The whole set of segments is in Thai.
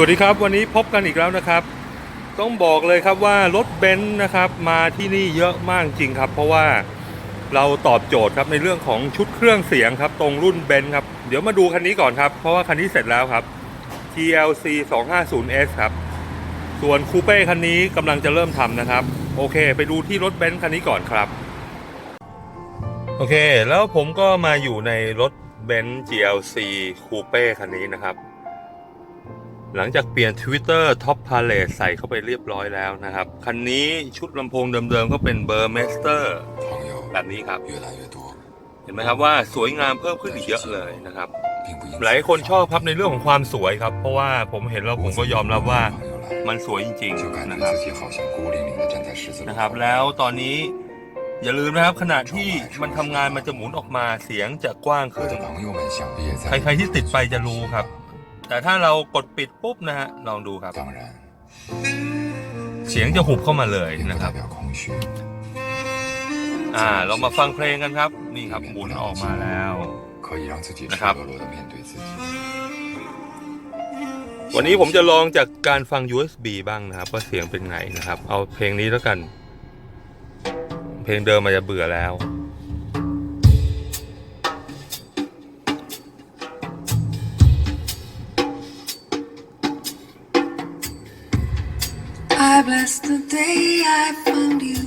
วัสดีครับ วันนี้พบกันอีกแล้วนะครับ ต้องบอกเลยครับว่ารถเบนซ์นะครับมาที่นี่เยอะมากจริงครับ เพราะว่าเราตอบโจทย์ครับในเรื่องของชุดเครื่องเสียงครับตรงรุ่นเบนซ์ครับ เดี๋ยวมาดูคันนี้ก่อนครับ เพราะว่าคันนี้เสร็จแล้วครับ GLC 250S ครับ ส่วนคูเป้คันนี้กำลังจะเริ่มทำนะครับ โอเค ไปดูที่รถเบนซ์คันนี้ก่อนครับ โอเค แล้วผมก็มาอยู่ในรถเบนซ์ GLC คูเป้คันนี้นะครับ หลังจากเปลี่ยน Twitter Top p a l e t ใส่เข้าไปเรียบร้อยแล้วนะครับ คันนี้ชุดลำโพงเดิมๆก็เป็นเบอร์เมสเตอร์แบบนี้ครับ เห็นไหมครับว่าสวยงามเพิ่มขึ้นอีกเยอะเลยนะครับ หลายคนชอบครับในเรื่องของความสวยครับ เพราะว่าผมเห็นแล้วผมก็ยอมรับว่ามันสวยจริงๆนะครับนะครับแล้วตอนนี้อย่าลืมนะครับขณะที่มันทำงานมันจะหมุนออกมาเสียงจะกว้างขึ้น ใครๆที่ติดไปจะรู้ครับ แต่ถ้าเรากดปิดปุ๊บนะฮะ ลองดูครับ เสียงจะหุบเข้ามาเลยนะครับ อ่า เรามาฟังเพลงกันครับ นี่ครับหมุนออกมาแล้วนะครับวันนี้ผมจะลองจากการฟัง USB บ้างนะครับ ว่าเสียงเป็นไงนะครับ เอาเพลงนี้แล้วกัน เพลงเดิมมานจะเบื่อแล้ว I bless the day I found you.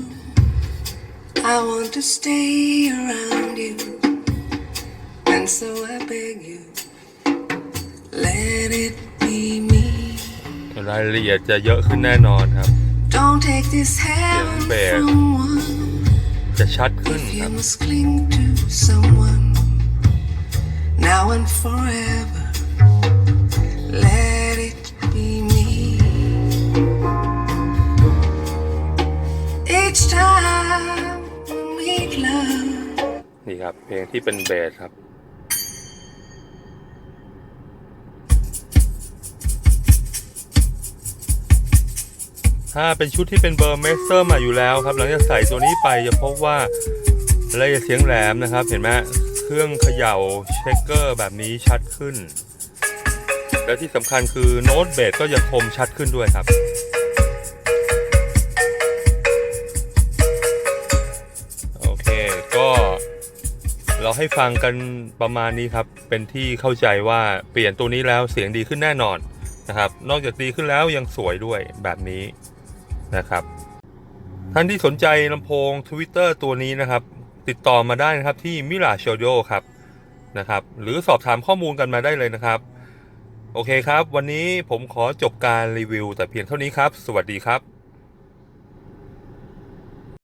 I want to stay around you. And so I beg you, let it be me. รายละเอียดจะเยอะขึ้นแน่นอนครับ Don't take this heaven bear. from one. จะชัดขึ้น If ค you รับ must cling to someone now and forever, Each time we meet love, นี่ครับ เพลงที่เป็นเบสครับ ถ้าเป็นชุดที่เป็นเบอร์เมสเตอร์มาอยู่แล้วครับ หลังจากใส่ตัวนี้ไปจะพบว่าระยะเสียงแหลมนะครับ เห็นไหมเครื่องเขย่าเช็คเกอร์แบบนี้ชัดขึ้น และที่สำคัญคือโน้ตเบสก็จะคมชัดขึ้นด้วยครับ ก็เราให้ฟังกันประมาณนี้ครับ เป็นที่เข้าใจว่าเปลี่ยนตัวนี้แล้วเสียงดีขึ้นแน่นอนนะครับ นอกจากดีขึ้นแล้วยังสวยด้วยแบบนี้นะครับ ท่านที่สนใจลำโพง Twitter ตัวนี้นะครับ ติดต่อมาได้นะครับที่มิลาโชโดครับนะครับ หรือสอบถามข้อมูลกันมาได้เลยนะครับ โอเคครับ วันนี้ผมขอจบการรีวิวแต่เพียงเท่านี้ครับ สวัสดีครับ